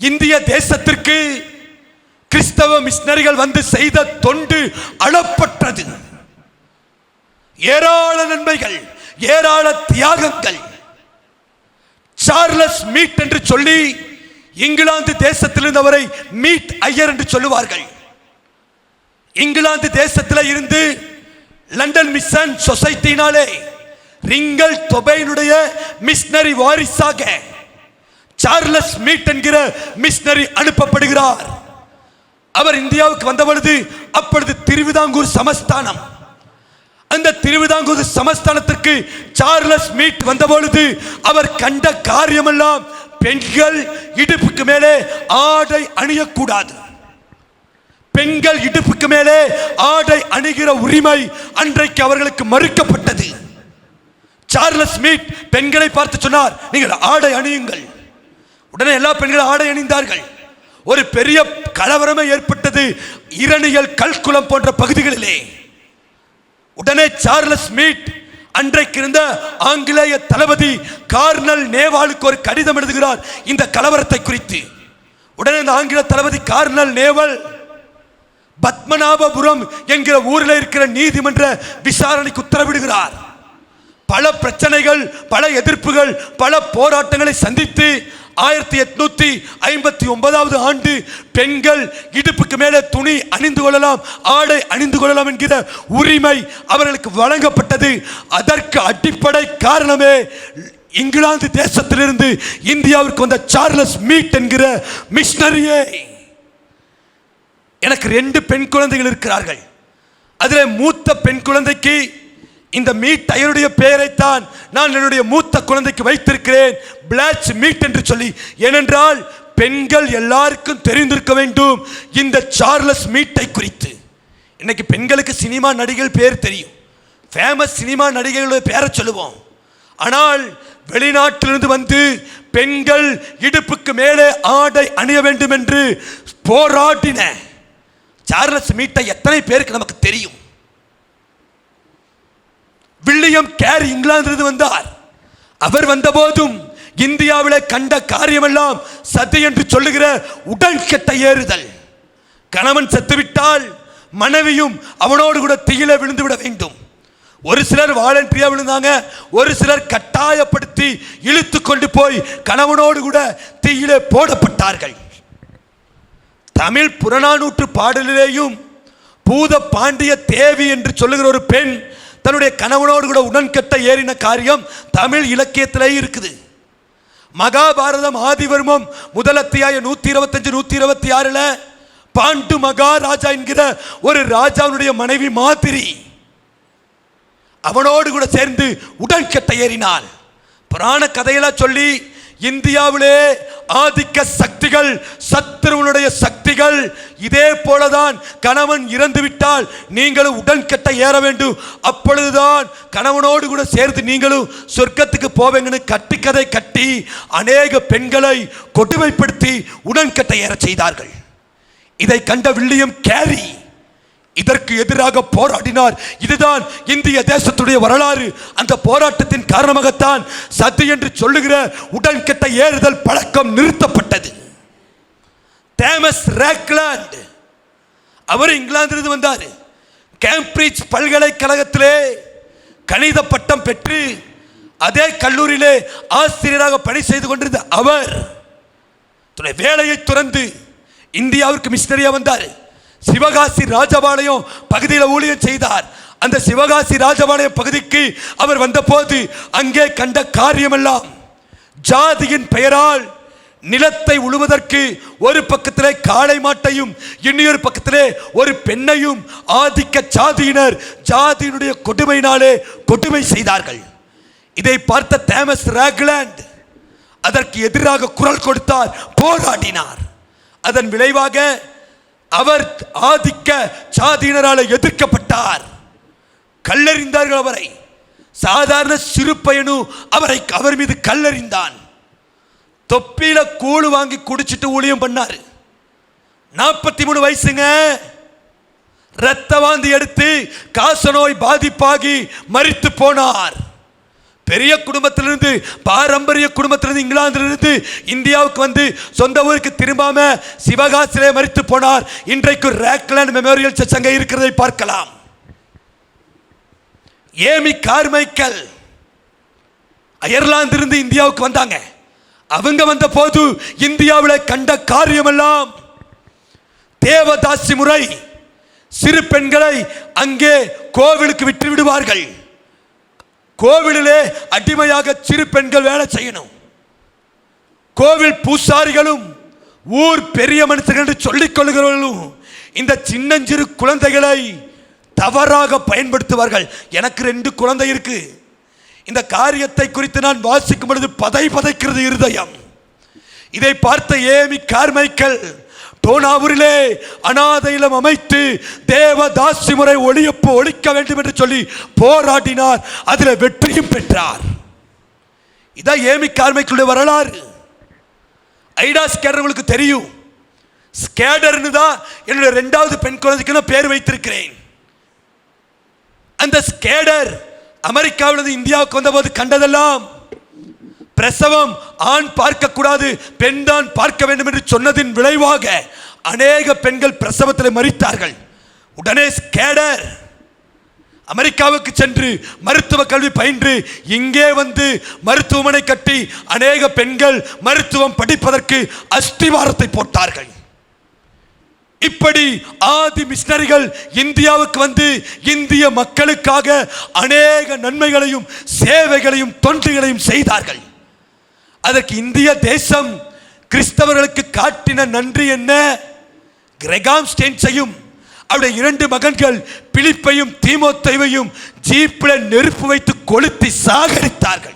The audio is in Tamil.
இந்திய தேசத்திற்கு கிறிஸ்தவ மிஷினரிகள் வந்து செய்த தொண்டு அளப்பற்றது. ஏராள நன்மைகள் ஏராள தியாகங்கள். சார்லஸ் மீட் என்று சொல்லி இங்கிலாந்து தேசத்திலிருந்து அவரை மீட் ஐயர் என்று சொல்லுவார்கள். இங்கிலாந்து தேசத்தில் இருந்து லண்டன் மிஷன் சொசைட்டினாலே ரிங்கல் தொபையினுடைய மிஷனரி வாரிசாக சார்லஸ் மீட் என்கிற மிஷினரி அனுப்பப்படுகிறார். அவர் இந்தியாவுக்கு வந்த பொழுது அப்பொழுது திருவிதாங்கூர் சமஸ்தானம். அந்த திருவிதாங்கூர் சமஸ்தானத்திற்கு சார்லஸ் மீட் வந்த பொழுது அவர் கண்ட காரியமெல்லாம் பெண்கள் இடுப்புக்கு மேலே ஆடை அணியக்கூடாது. பெண்கள் இடுப்புக்கு மேலே ஆடை அணிகிற உரிமை அன்றைக்கு அவர்களுக்கு மறுக்கப்பட்டது. சார்லஸ் மீட் பெண்களை பார்த்து சொன்னார் நீங்கள் ஆடை அணியுங்கள். உடனே எல்லா பெண்களும் ஆடை அணிந்தார்கள் ஒரு பெரிய கலவரமே ஏற்பட்டது இரணியல் கல்குளம் போன்ற பகுதிகளிலே. உடனே சார்லஸ் மீட் அன்றைக்கு இருந்த ஆங்கிலேய தளபதி கார்னல் நேவாலுக்கு ஒரு கடிதம் எழுதுகிறார் இந்த கலவரத்தை குறித்து. உடனே இந்த ஆங்கில தளபதி கார்னல் நேவல் பத்மநாபபுரம் என்கிற ஊரில் இருக்கிற நீதிமன்ற விசாரணைக்கு உத்தரவிடுகிறார். பல பிரச்சனைகள் பல எதிர்ப்புகள் பல போராட்டங்களை சந்தித்து ஆயிரத்தி எட்நூத்தி ஐம்பத்தி ஒன்பதாவது ஆண்டு பெண்கள் இடுப்புக்கு மேலே துணி அணிந்து கொள்ளலாம் ஆடை அணிந்து கொள்ளலாம் என்கிற உரிமை அவர்களுக்கு வழங்கப்பட்டது. அதற்கு அடிப்படை காரணமே இங்கிலாந்து தேசத்திலிருந்து இந்தியாவிற்கு வந்த சார்லஸ் மீட் என்கிற மிஷினரியே. எனக்கு ரெண்டு பெண் குழந்தைகள் இருக்கிறார்கள். அதில் மூத்த பெண் குழந்தைக்கு இந்த மீட்டையருடைய பெயரைத்தான் நான் என்னுடைய மூத்த குழந்தைக்கு வைத்திருக்கிறேன். பிளாச் மீட் என்று சொல்லி. ஏனென்றால் பெண்கள் எல்லாருக்கும் தெரிந்திருக்க வேண்டும். இந்த சார்லஸ் மீட்டை குறித்து. இன்னைக்கு பெண்களுக்கு சினிமா நடிகைகள் பேர் தெரியும். ஃபேமஸ் சினிமா நடிகைகளுடைய பேரை சொல்லுவோம். ஆனால் வெளிநாட்டிலிருந்து வந்து பெண்கள் இடுப்புக்கு மேலே ஆடை அணிய வேண்டும் என்று போராடின சார்லஸ் மீட்டை எத்தனை பேருக்கு நமக்கு தெரியும்? வில்லியம் கேரி இங்கிலாந்திலிருந்து வந்தார். அவர் வந்தபோதும் இந்தியாவில் கண்ட காரியமெல்லாம் சதி என்று சொல்லுகிற உடன்கட்டை ஏறுதல். கணவன் செத்துவிட்டால் மனைவியும் அவனோடு கூட தீயில விழுந்து விட வேண்டும். ஒரு சிலர் வாலண்டியா விழுந்தாங்க ஒரு சிலர் கட்டாயப்படுத்தி இழுத்து கொண்டு போய் கணவனோடு கூட தீயிலே போடப்பட்டார்கள். தமிழ் புறநானூற்று பாடலிலேயும் பூத பாண்டிய தேவி என்று சொல்லுகிற ஒரு பெண் தன்னுடைய கணவனோடு கூட உடன்கட்ட ஏறின காரியம் தமிழ் இலக்கியத்திலே இருக்குது. மகாபாரதம் ஆதிவர்மம் முதலத்தியாய நூற்றி நூத்தி இருபத்தஞ்சு நூத்தி இருபத்தி ஆறுல பாண்டு மகாராஜா என்கிற ஒரு ராஜாவுடைய மனைவி மாதிரி அவனோடு கூட சேர்ந்து உடன்கட்ட ஏறினாள். புராண கதையெல்லாம் சொல்லி இந்தியாவிலே ஆதிக்க சக்திகள் சத்துருவனுடைய சக்திகள் இதே போலதான் கணவன் இறந்துவிட்டால் நீங்களும் உடன்கட்ட ஏற வேண்டும். அப்பொழுதுதான் கணவனோடு கூட சேர்ந்து நீங்களும் சொர்க்கத்துக்கு போவீங்கன்னு கட்டி கதை கட்டி அநேக பெண்களை கொடுமைப்படுத்தி உடன்கட்ட ஏற செய்தார்கள். இதை கண்ட வில்லியம் கேரி இதற்கு எதிராக போராடினார். இதுதான் இந்திய தேசத்துடைய வரலாறு. அந்த போராட்டத்தின் காரணமாகத்தான் சத்து என்று சொல்லுகிற உடன்கிட்ட ஏறுதல் பழக்கம் நிறுத்தப்பட்டது. தேமஸ் ரேக்லாண்ட் அவர் இங்கிலாந்திலிருந்து வந்தார். கேம்பிரிட்ஜ் பல்கலைக்கழகத்திலே கணித பட்டம் பெற்று அதே கல்லூரியிலே ஆசிரியராக பணி செய்து கொண்டிருந்த அவர் வேலையை துறந்து இந்தியாவிற்கு மிஷினரியாக வந்தார். சிவகாசி ராஜபாளையம் பகுதியில் ஊழியம் செய்தார். அந்த சிவகாசி ராஜபாளையம் பகுதிக்கு அவர் வந்தபோது அங்கே கண்ட காரியமெல்லாம் ஜாதியின் பெயரால் நிலத்தை உழுவதற்கு ஒரு பக்கத்திலே காளை மாட்டையும் இன்னொரு பக்கத்திலே ஒரு பெண்ணையும் ஆதிக்க சாதியினர் ஜாதியினுடைய கொடுமையினாலே கொடுமை செய்தார்கள். இதை பார்த்த தேமஸ் ராக்லாண்ட் அதற்கு எதிராக குரல் கொடுத்தார் போராடினார். அதன் விளைவாக அவர் ஆதிக்க சாதியினரால் எதிர்க்கப்பட்டார். கல்லறிந்தார்கள் அவரை. சாதாரண சிறு பையனும் அவரை அவர் மீது கல்லறிந்தான். தொப்பியில கூழு வாங்கி குடிச்சிட்டு ஊழியம் பண்ணார். நாற்பத்தி மூணு வயசுங்க. ரத்த வாந்தி எடுத்து காச நோய் பாதிப்பாகி மறித்து போனார். பெரிய குடும்பத்திலிருந்து பாரம்பரிய குடும்பத்திலிருந்து இங்கிலாந்திலிருந்து இந்தியாவுக்கு வந்து சொந்த ஊருக்கு திரும்பாம சிவகாசிலே மறித்து போனார். இன்றைக்கு ரேக்லேண்ட் மெமோரியல் சர்ச் அங்கே இருக்கிறதை பார்க்கலாம். ஏமி கார்மைக்கல் அயர்லாந்திலிருந்து இந்தியாவுக்கு வந்தாங்க. அவங்க வந்த போது இந்தியாவில் கண்ட காரியமெல்லாம் தேவதாசி முறை. சிறு பெண்களை அங்கே கோவிலுக்கு விட்டு விடுவார்கள் கோவிலிலே அடிமையாக சிறு பெண்கள் வேலை செய்யணும். கோவில் பூசாரிகளும் ஊர் பெரிய மனுஷர்கள் என்று சொல்லிக் கொள்கிறவர்களும் இந்த சின்னஞ்சிறு குழந்தைகளை தவறாக பயன்படுத்துவார்கள். எனக்கு ரெண்டு குழந்தை இருக்கு. இந்த காரியத்தை குறித்து நான் வாசிக்கும் பொழுது பதை பதைக்கிறது இருதயம். இதை பார்த்த ஏமி கார்மைக்கல் தோணாவூரிலே அநாதையிலம் அமைத்து தேவதாசி முறை ஒளியப்பு ஒழிக்க வேண்டும் என்று சொல்லி போராடினார். அதில் வெற்றியும் பெற்றார். இதான் ஏமி கார்மைக்குடைய வரலாறு. ஐடா ஸ்கேடர் உங்களுக்கு தெரியும். ஸ்கேடர்னு தான் என்னுடைய ரெண்டாவது பெண் குழந்தைக்கு நான் பேர் வைத்திருக்கிறேன். அந்த ஸ்கேடர் அமெரிக்காவிலிருந்து இந்தியாவுக்கு வந்தபோது கண்டதெல்லாம் பிரசவம் ஆண் பார்க்கக்கூடாது பெண் தான் பார்க்க வேண்டும் என்று சொன்னதின் விளைவாக அநேக பெண்கள் பிரசவத்தில் மறித்தார்கள் உடனே ஸ்கேடர் அமெரிக்காவுக்கு சென்று மருத்துவ கல்வி பயின்று இங்கே வந்து மருத்துவமனை கட்டி அநேக பெண்கள் மருத்துவம் படிப்பதற்கு அஸ்திவாரத்தை போட்டார்கள். இப்படி ஆதி மிஷினரிகள் இந்தியாவுக்கு வந்து இந்திய மக்களுக்காக அநேக நன்மைகளையும் சேவைகளையும் தொண்டுகளையும் செய்தார்கள். அதற்கு இந்திய தேசம் கிறிஸ்தவர்களுக்கு காட்டின நன்றி என்ன? கிரெகாம் ஸ்டேன்ஸையும் அவருடைய இரண்டு மகன்கள் பிலிப்பையும் தீமோத்தைவையும் ஜீப்பில் நெருப்பு வைத்து கொளுத்தி சாகரித்தார்கள்